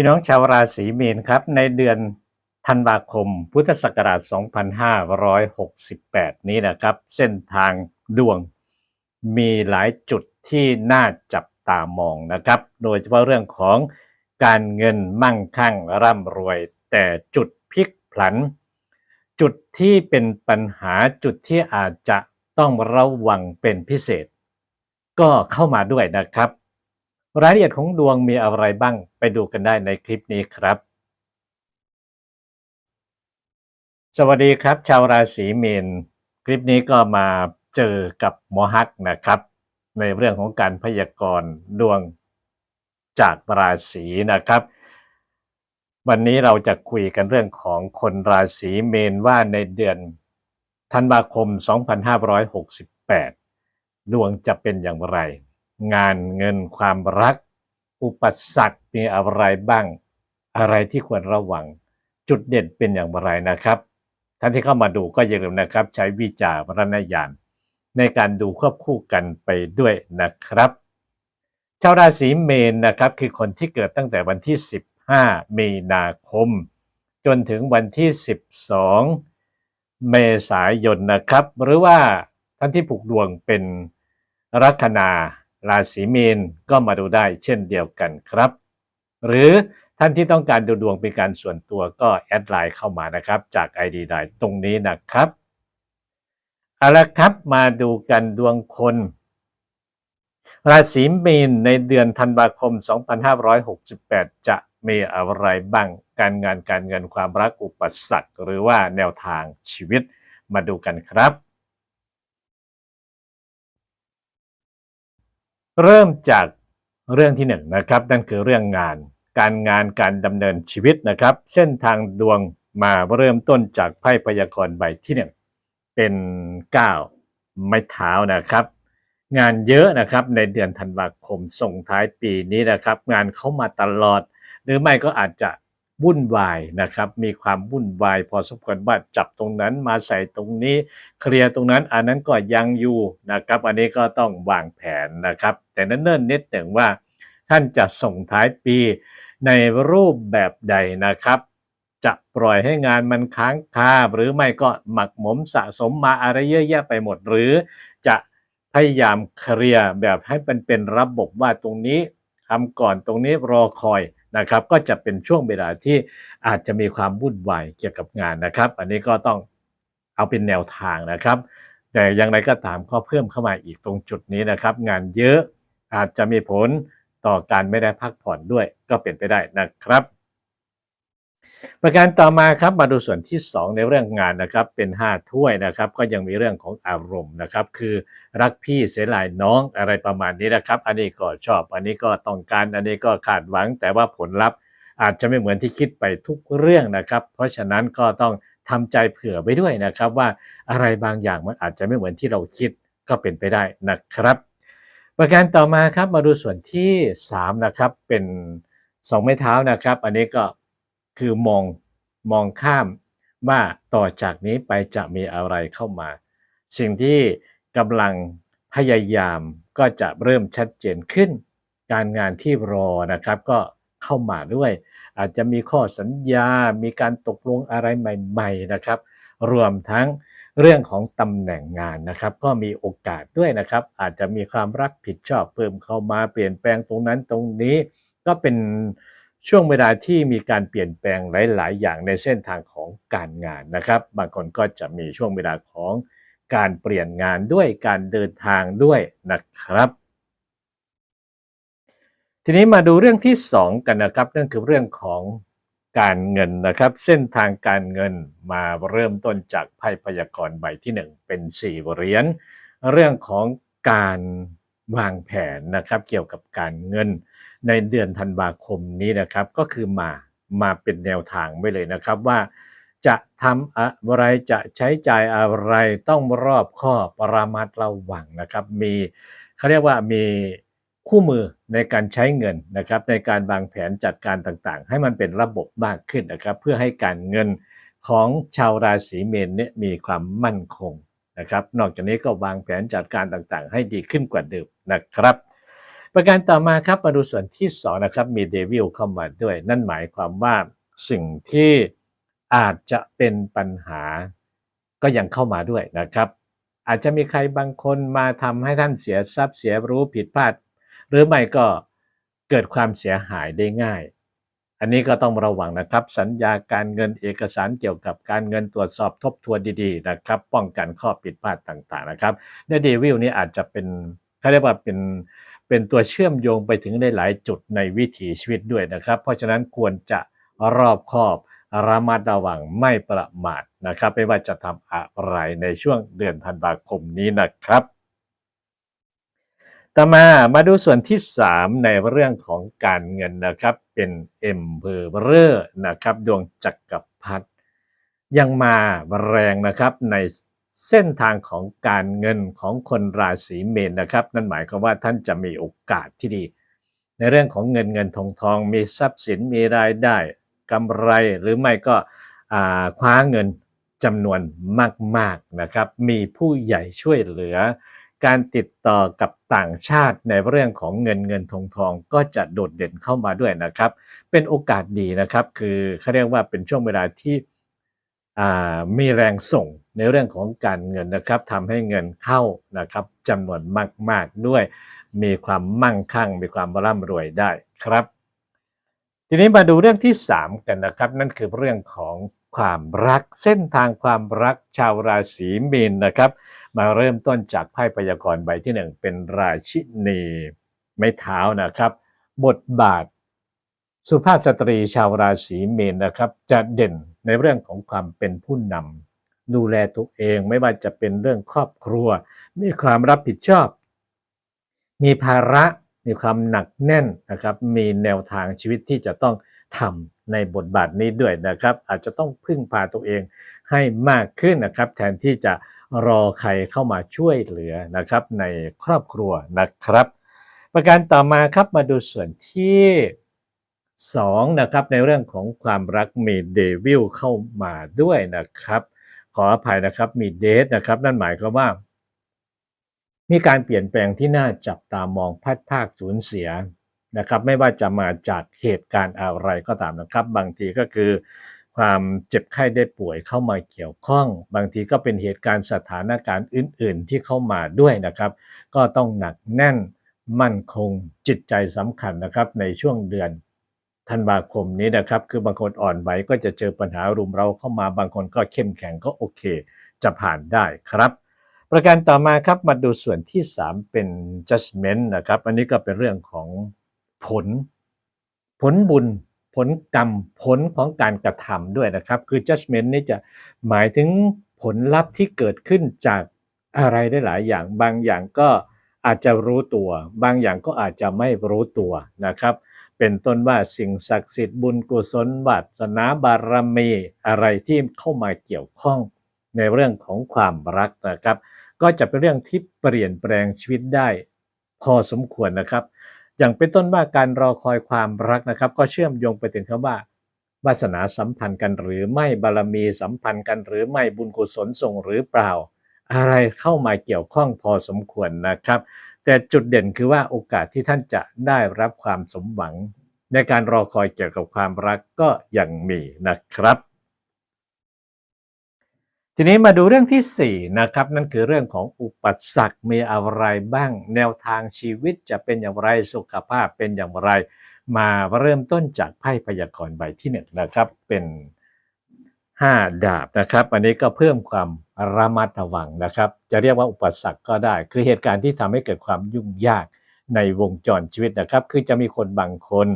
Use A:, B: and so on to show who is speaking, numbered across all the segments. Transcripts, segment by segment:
A: พี่น้องชาวราศีมีนครับ ในเดือนธันวาคม พุทธศักราช 2568 นี้นะครับ เส้นทางดวงมีหลายจุดที่น่าจับตามองนะครับ โดยเฉพาะเรื่องของการเงินมั่งคั่งร่ำรวย แต่จุดพลิกผลัน จุดที่เป็นปัญหาจุดที่อาจจะต้องระวังเป็นพิเศษ ก็เข้ามาด้วยนะครับ รายละเอียดของดวงมีอะไรบ้างไปดูกันได้ในคลิปนี้ครับ สวัสดีครับ ชาวราศีมีน คลิปนี้ก็มาเจอกับหมอฮักนะครับ ในเรื่องของการพยากรณ์ดวงจากราศีนะครับ วันนี้เราจะคุยกันเรื่องของคนราศีเมนว่าในเดือนธันวาคม 2568 ดวงจะเป็นอย่างไร งานเงินความรัก อุปสรรคมีอะไรบ้าง อะไรที่ควรระวัง จุดเด่นเป็นอย่างไรนะครับท่านที่เข้ามาดูก็อย่าลืมนะครับ ใช้วิจารณญาณในการดูควบคู่กันไปด้วยนะครับชาวราศีเมนนะครับคือคนที่เกิดตั้งแต่วันที่ 15 มีนาคม จนถึงวันที่ 12 เมษายนนะครับ หรือว่าท่านที่ผูกดวงเป็นลัคนา ราศีมีนก็มาดูได้เช่นเดียวกันครับ หรือท่านที่ต้องการดูดวงเป็นการส่วนตัวก็แอดไลน์เข้ามานะครับ จาก ID ไดตรงนี้นะครับเอาละครับมาดูกันดวงคน ราศีมีนในเดือนธันวาคม 2568 จะมีอะไรบ้างการงานการเงินความรักอุปสรรคหรือว่าแนวทางชีวิตมาดูกันครับ เริ่มจากเรื่องที่หนึ่งนะครับ นั่นคือเรื่องงาน การงานการดำเนินชีวิตนะครับ เส้นทางดวงมาเริ่มต้นจากไพ่พยากรณ์ใบที่หนึ่งเป็นก้าวไม้เท้านะครับ งานเยอะนะครับในเดือนธันวาคมส่งท้ายปีนี้นะครับ งานเข้ามาตลอด หรือไม่ก็อาจจะ วุ่นวายนะครับ มีความวุ่นวายพอสมควรว่าจับตรงนั้นมาใส่ตรงนี้ เคลียร์ตรงนั้น อันนั้นก็ยังอยู่นะครับ อันนี้ก็ต้องวางแผนนะครับ แต่นั่นเนิ่นนิดหนึ่งว่า ท่านจะส่งท้ายปีในรูปแบบใดนะครับจะปล่อยให้งานมันค้างคาหรือไม่ก็หมักหมมสะสมมาอะไรเยอะแยะไปหมด หรือจะพยายามเคลียร์แบบให้มันเป็นระบบว่าตรงนี้ทำก่อนตรงนี้รอคอย นะครับก็จะเป็นช่วงเวลาที่อาจจะมีความวุ่นวายเกี่ยวกับงานนะครับ อันนี้ก็ต้องเอาเป็นแนวทางนะครับ แต่อย่างไรก็ตามก็เพิ่มเข้ามาอีกตรงจุดนี้นะครับ งานเยอะอาจจะมีผลต่อการไม่ได้พักผ่อนด้วยก็เป็นไปได้นะครับ ประการต่อมาครับมาดูส่วนที่ 2 ในเรื่องงานนะครับเป็น 5 ถ้วยนะครับก็ยังมีเรื่องของอารมณ์นะครับคือรักพี่เสียลายน้องอะไรประมาณนี้นะครับ อันนี้ก็ชอบ อันนี้ก็ต้องการอันนี้ก็คาดหวัง แต่ว่าผลลัพธ์อาจจะไม่เหมือนที่คิดไปทุกเรื่องนะครับ เพราะฉะนั้นก็ต้องทำใจเผื่อไว้ด้วยนะครับว่าอะไรบางอย่างมันอาจจะไม่เหมือนที่เราคิดก็เป็นไปได้นะครับ ประการต่อมาครับมาดูส่วนที่3นะครับเป็น 2 ไม้เท้านะครับ อันนี้ก็ คือมองมองข้ามว่าต่อจากนี้ไปจะมีอะไรเข้ามา สิ่งที่กำลังพยายามก็จะเริ่มชัดเจนขึ้น การงานที่รอนะครับก็เข้ามาด้วย อาจจะมีข้อสัญญา มีการตกลงอะไรใหม่ๆนะครับ รวมทั้งเรื่องของตำแหน่งงานนะครับ ก็มีโอกาสด้วยนะครับ อาจจะมีความรับผิดชอบเพิ่มเข้ามาเปลี่ยนแปลงตรงนั้นตรงนี้ ก็เป็น ช่วงเวลาที่มีการเปลี่ยนแปลงหลาย ๆ อย่างในเส้นทางของการงานนะครับ บางคนก็จะมีช่วงเวลาของการเปลี่ยนงานด้วยการเดินทางด้วยนะครับ ทีนี้มาดูเรื่องที่ 2 กันนะครับนั่นคือเรื่องของการเงินนะครับ เส้นทางการเงินมาเริ่มต้นจากไพ่พยากรณ์ใบที่ 1 เป็น4เหรียญเรื่องของการ วางแผนนะครับเกี่ยวกับการเงินในเดือนธันวาคมนี้นะครับ ก็คือมามาเป็นแนวทางไว้เลยนะครับว่าจะทำอะไรจะใช้จ่ายอะไรต้องรอบคอบประมาทระวังนะครับ มีเขาเรียกว่ามีคู่มือในการใช้เงินนะครับ ในการวางแผนจัดการต่างๆ ให้มันเป็นระบบมากขึ้นนะครับ เพื่อให้การเงินของชาวราศีเมษเนี่ยมีความมั่นคง นะครับ นอกจากนี้ก็วางแผนจัดการต่างๆ ให้ดีขึ้นกว่าเดิมนะครับ ประการต่อมาครับมาดูส่วนที่สองนะครับมีเดวิลเข้ามาด้วย นั่นหมายความว่าสิ่งที่อาจจะเป็นปัญหาก็ยังเข้ามาด้วยนะครับ อาจจะมีใครบางคนมาทำให้ท่านเสียทรัพย์เสียรู้ผิดพลาด หรือไม่ก็เกิดความเสียหายได้ง่าย อันนี้ก็ต้องระวังนะครับ สัญญาการเงินเอกสารเกี่ยวกับการเงินตรวจสอบทบทวนดีๆนะครับ ป้องกันข้อผิดพลาดต่างๆนะครับในเดวิลนี่อาจจะเป็นเขาเรียกว่าเป็นเป็นตัวเชื่อมโยงไปถึงได้หลายจุดในวิถีชีวิตด้วยนะครับ เพราะฉะนั้นควรจะรอบคอบระมัดระวังไม่ประมาทนะครับ ไม่ว่าจะทำอะไรในช่วงเดือนธันวาคมนี้นะครับ ต่อมามาดูส่วนที่ 3 ในเรื่องของการเงินนะครับ เป็นเอ็มเพอร์เรอร์นะครับ ดวงจักรพรรดิยังมาแรงนะครับในเส้นทางของการเงินของคนราศีเมษนะครับ นั่นหมายความว่าท่านจะมีโอกาสที่ดี ในเรื่องของเงินเงินทองทองมีทรัพย์สินมีรายได้กำไรหรือไม่ก็คว้าเงินจำนวนมากๆนะครับ มีผู้ใหญ่ช่วยเหลือ การติดต่อกับต่างชาติในเรื่องของเงินเงินทองทองก็จะโดดเด่นเข้ามาด้วยนะครับ เป็นโอกาสดีนะครับ คือเขาเรียกว่าเป็นช่วงเวลาที่มีแรงส่งในเรื่องของการเงินนะครับทำให้เงินเข้านะครับจำนวนมาก ๆด้วย มีความมั่งคั่ง มีความร่ำรวยได้ครับ ทีนี้มาดูเรื่องที่ 3 กันนะครับ นั่นคือเรื่องของความรักเส้นทางความรักชาวราศีมีนนะครับ มาเริ่มต้นจากไพ่พยากรณ์ใบที่1เป็นราชินีไม้เท้านะครับ บทบาท สุภาพสตรีชาวราศีเมนนะครับ จะเด่นในเรื่องของความเป็นผู้นำดูแลตัวเองไม่ว่าจะเป็นเรื่องครอบครัว มีความรับผิดชอบ มีภาระมีความหนักแน่นนะครับ มีแนวทางชีวิตที่จะต้องทำในบทบาทนี้ด้วยนะครับ อาจจะต้องพึ่งพาตัวเอง ให้มากขึ้นนะครับ แทนที่จะรอใครเข้ามาช่วยเหลือนะครับในครอบครัวนะครับ ประการต่อมาครับมาดูส่วนที่2นะครับในเรื่องของความรักมีเดวิลเข้ามาด้วยนะครับ ขออภัยนะครับมีเดทนะครับนั่นหมายความว่า มีการเปลี่ยนแปลงที่น่าจับตามองพัดภาคสูญเสียนะครับ ไม่ว่าจะมาจากเหตุการณ์อะไรก็ตามนะครับ บางทีก็คือ ความเจ็บไข้ได้ป่วยเข้ามาเกี่ยวข้อง บางทีก็เป็นเหตุการณ์สถานการณ์อื่น ๆ ที่เข้ามาด้วยนะครับ ก็ต้องหนักแน่นมั่นคงจิตใจสำคัญนะครับในช่วงเดือนธันวาคมนี้นะครับ คือบางคนอ่อนไหวก็จะเจอปัญหารุมเราเข้ามาบางคนก็เข้มแข็งก็โอเค จะผ่านได้ครับ ประการต่อมาครับมาดูส่วนที่ 3 เป็น judgment นะครับ อันนี้ก็เป็นเรื่องของผล ผลบุญ ผลกรรมผลของการกระทำด้วยนะครับ คือ judgment นี่จะหมายถึงผลลัพธ์ที่เกิดขึ้นจากอะไรได้หลายอย่าง บางอย่างก็อาจจะรู้ตัว บางอย่างก็อาจจะไม่รู้ตัวนะครับ เป็นต้นว่าสิ่งศักดิ์สิทธิ์บุญกุศลวาสนาบารมีอะไรที่เข้ามาเกี่ยวข้องในเรื่องของความรักนะครับ ก็จะเป็นเรื่องที่เปลี่ยนแปลงชีวิตได้ พอสมควรนะครับ อย่างเป็นต้นว่าการรอคอยความรักนะครับ ก็เชื่อมโยงไปถึงคำว่าวาสนาสัมพันธ์กันหรือไม่บารมีสัมพันธ์กันหรือไม่บุญกุศลส่งหรือเปล่า อะไรเข้ามาเกี่ยวข้องพอสมควรนะครับ แต่จุดเด่นคือว่าโอกาสที่ท่านจะได้รับความสมหวัง ในการรอคอยเกี่ยวกับความรักก็ยังมีนะครับ ทีนี้มาดูเรื่องที่4นะครับนั่นคือเรื่องของอุปสรรคมีอะไรบ้าง แนวทางชีวิตจะเป็นอย่างไรสุขภาพเป็นอย่างไร มาเริ่มต้นจากไพ่พยากรณ์ใบที่หนึ่งนะครับเป็น 5 ดาบนะครับ อันนี้ก็เพิ่มความระมัดระวังนะครับ จะเรียกว่าอุปสรรคก็ได้ คือเหตุการณ์ที่ทำให้เกิดความยุ่งยากในวงจรชีวิตนะครับ คือจะมีคนบางคน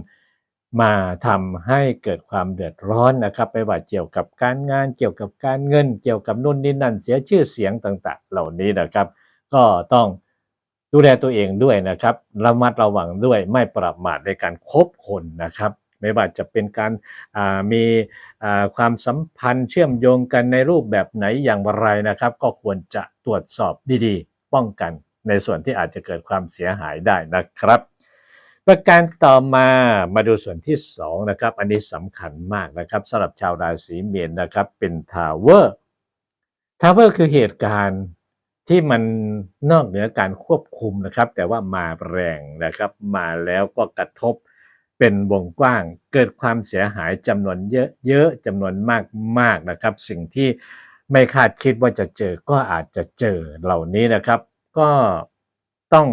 A: มาทำให้เกิดความเดือดร้อนนะครับไม่ว่าเกี่ยวกับการงานเกี่ยวกับการเงิน เกี่ยวกับนู่นนี่นั่นเสียชื่อเสียงต่าง ๆ เหล่านี้นะครับ ก็ต้องดูแลตัวเองด้วยนะครับระมัดระวังด้วยไม่ประมาทในการคบคนนะครับ ไม่ว่าจะเป็นการามีความสัมพันธ์เชื่อมโยงกันในรูปแบบไหนอย่างไรนะครับ ก็ควรจะตรวจสอบดีๆ ป้องกันในส่วนที่อาจจะเกิดความเสียหายได้นะครับ ประการต่อมามาดูส่วนที่2นะครับอันนี้สำคัญมากนะครับสำหรับชาวราศีเมียนนะครับเป็นทาวเวอร์ทาวเวอร์คือเหตุการณ์ที่มันนอกเหนือการควบคุมนะครับ แต่ว่ามาแรงนะครับ มาแล้วก็กระทบเป็นวงกว้าง เกิดความเสียหายจำนวนเยอะๆจำนวนมากๆนะครับ สิ่งที่ไม่คาดคิดว่าจะเจอก็อาจจะเจอเหล่านี้นะครับ ก็ต้อง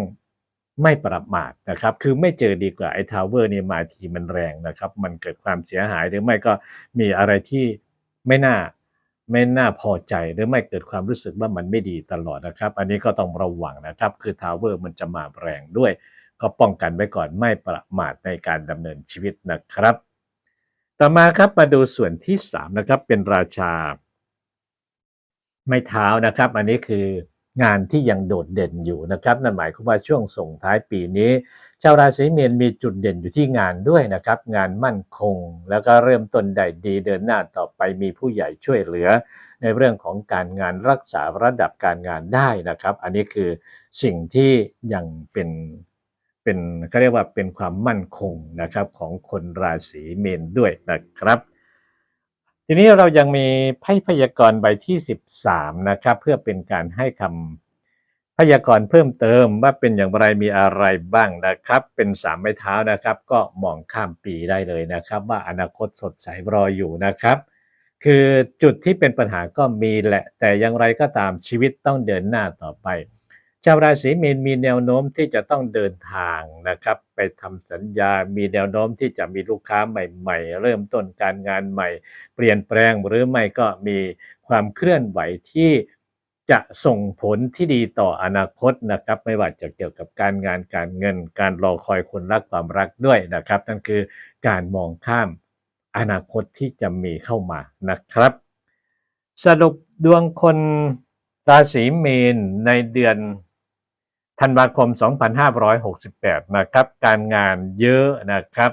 A: ไม่ประมาทนะครับ คือไม่เจอดีกว่าไอ้ทาวเวอร์นี่มาทีมันแรงนะครับ มันเกิดความเสียหายหรือไม่ก็มีอะไรที่ไม่น่าไม่น่าพอใจหรือไม่เกิดความรู้สึกว่ามันไม่ดีตลอดนะครับ อันนี้ก็ต้องระวังนะครับ คือทาวเวอร์มันจะมาแรงด้วย ก็ป้องกันไว้ก่อนไม่ประมาทในการดำเนินชีวิตนะครับ ต่อมาครับมาดูส่วนที่3นะครับเป็นราชา ไม้เท้านะครับ อันนี้คือ งานที่ยังโดดเด่นอยู่นะครับ นั่นหมายความว่าช่วงส่งท้ายปีนี้ ชาวราศีเมษมีจุดเด่นอยู่ที่งานด้วยนะครับ งานมั่นคง แล้วก็เริ่มต้นได้ดีเดินหน้าต่อไปมีผู้ใหญ่ช่วยเหลือ ในเรื่องของการงานรักษาระดับการงานได้นะครับ อันนี้คือสิ่งที่ยังเป็นเป็นเขาเรียกว่าเป็นความมั่นคงนะครับของคนราศีเมษด้วยนะครับ ทีนี้เรายังมีไพ่พยากรณ์ใบที่ 13 นะครับ เพื่อเป็นการให้คำพยากรณ์เพิ่มเติมว่าเป็นอย่างไรมีอะไรบ้างนะครับ เป็นสามไม้เท้านะครับ ก็มองข้ามปีได้เลยนะครับ ว่าอนาคตสดใสรออยู่นะครับ คือจุดที่เป็นปัญหาก็มีแหละ แต่อย่างไรก็ตามชีวิตต้องเดินหน้าต่อไป ชาวราศีมีนมีแนวโน้มที่จะต้องเดินทางนะครับ ไปทำสัญญา มีแนวโน้มที่จะมีลูกค้าใหม่ ๆ เริ่มต้นการงานใหม่ เปลี่ยนแปลงหรือไม่ก็มีความเคลื่อนไหวที่จะส่งผลที่ดีต่ออนาคตนะครับ ไม่ว่าจะเกี่ยวกับการงานการเงิน การรอคอยคนรักความรักด้วยนะครับ นั่นคือการมองข้ามอนาคตที่จะมีเข้ามานะครับ สรุปดวงคนราศีเมีนในเดือน ธันวาคม 2568 นะครับ การงานเยอะนะครับ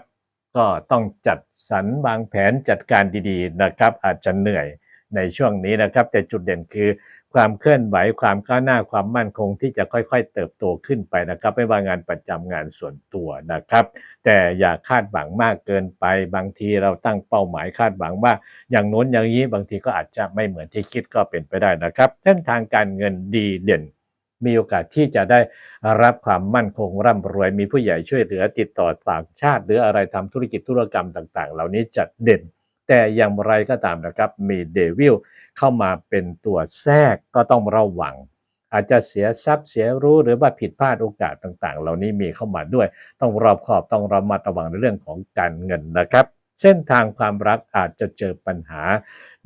A: ก็ต้องจัดสรรวางแผนจัดการดีๆนะครับ อาจจะเหนื่อยในช่วงนี้นะครับ แต่จุดเด่นคือความเคลื่อนไหวความก้าวหน้าความมั่นคงที่จะค่อยๆ เติบโตขึ้นไปนะครับ ไม่ว่างานประจำงานส่วนตัวนะครับ แต่อย่าคาดหวังมากเกินไป บางทีเราตั้งเป้าหมายคาดหวังว่า อย่างโน้นอย่างนี้บางทีก็อาจจะไม่เหมือนที่คิดก็เป็นไปได้นะครับ เส้นทางการเงินดีเด่น มีโอกาสที่จะได้รับความมั่นคงร่ำรวย มีผู้ใหญ่ช่วยเหลือติดต่อต่างชาติ หรืออะไรทำธุรกิจธุรกรรมต่างๆ เหล่านี้จัดเด่น แต่อย่างไรก็ตามนะครับ มีเดวิลเข้ามาเป็นตัวแทรกก็ต้องระวัง อาจจะเสียทรัพย์เสียรู้หรือว่าผิดพลาดโอกาสต่างๆ เหล่านี้มีเข้ามาด้วย ต้องรอบคอบต้องระมัดระวังในเรื่องของการเงินนะครับ เส้นทางความรักอาจจะเจอปัญหา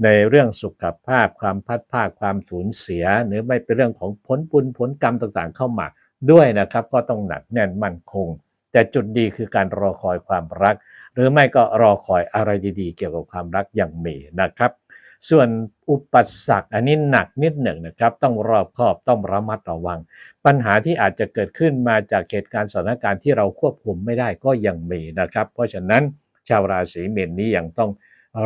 A: ในเรื่องสุขภาพความพัดภาคความสูญเสีย หรือไม่เป็นเรื่องของผลบุญผลกรรมต่างๆ เข้ามาด้วยนะครับ ก็ต้องหนักแน่นมั่นคง แต่จุดดีคือการรอคอยความรัก หรือไม่ก็รอคอยอะไรดีๆ เกี่ยวกับความรักอย่างมีนะครับส่วนอุปสรรคอันนี้หนักนิดหนึ่งนะครับ ต้องรอบคอบต้องระมัดระวัง ปัญหาที่อาจจะเกิดขึ้นมาจากเหตุการณ์สถานการณ์ที่เราควบคุมไม่ได้ก็ยังมีนะครับ เพราะฉะนั้น ชาวราศีเมษนี้ยังต้อง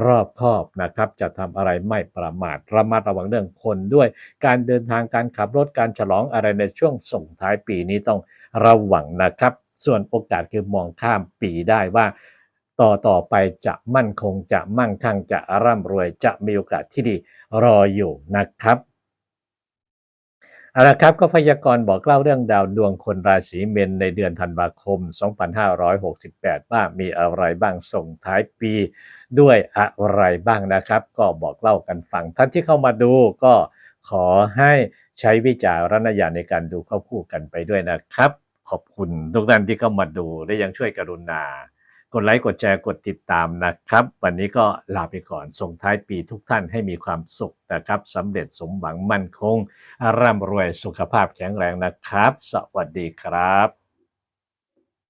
A: รอบคอบนะครับ จะทำอะไรไม่ประมาทระมัดระวังเรื่องคนด้วย การเดินทางการขับรถการฉลองอะไรในช่วงส่งท้ายปีนี้ต้องระวังนะครับ ส่วนโอกาสคือมองข้ามปีได้ว่าต่อต่อไปจะมั่นคงจะมั่งคั่งจะร่ำรวยจะมีโอกาสที่ดีรออยู่นะครับ เอาละครับก็พยากรณ์บอกเล่าเรื่องดาวดวงคนราศีเมษในเดือนธันวาคม 2568 ว่ามีอะไรบ้างส่งท้ายปี ด้วยอะไรบ้างนะครับ ก็บอกเล่ากันฟังท่านที่เข้ามาดูก็ขอให้ใช้วิจารณญาณในการดูเข้าคู่กันไปด้วยนะครับ ขอบคุณทุกท่านที่เข้ามาดูและยังช่วยกรุณา กดไลค์กดแชร์กดติดตามนะครับ วันนี้ก็ลาไปก่อนส่งท้ายปีทุกท่านให้มีความสุขนะครับสำเร็จสมหวังมั่นคง ร่ำรวยสุขภาพแข็งแรงนะครับ สวัสดีครับ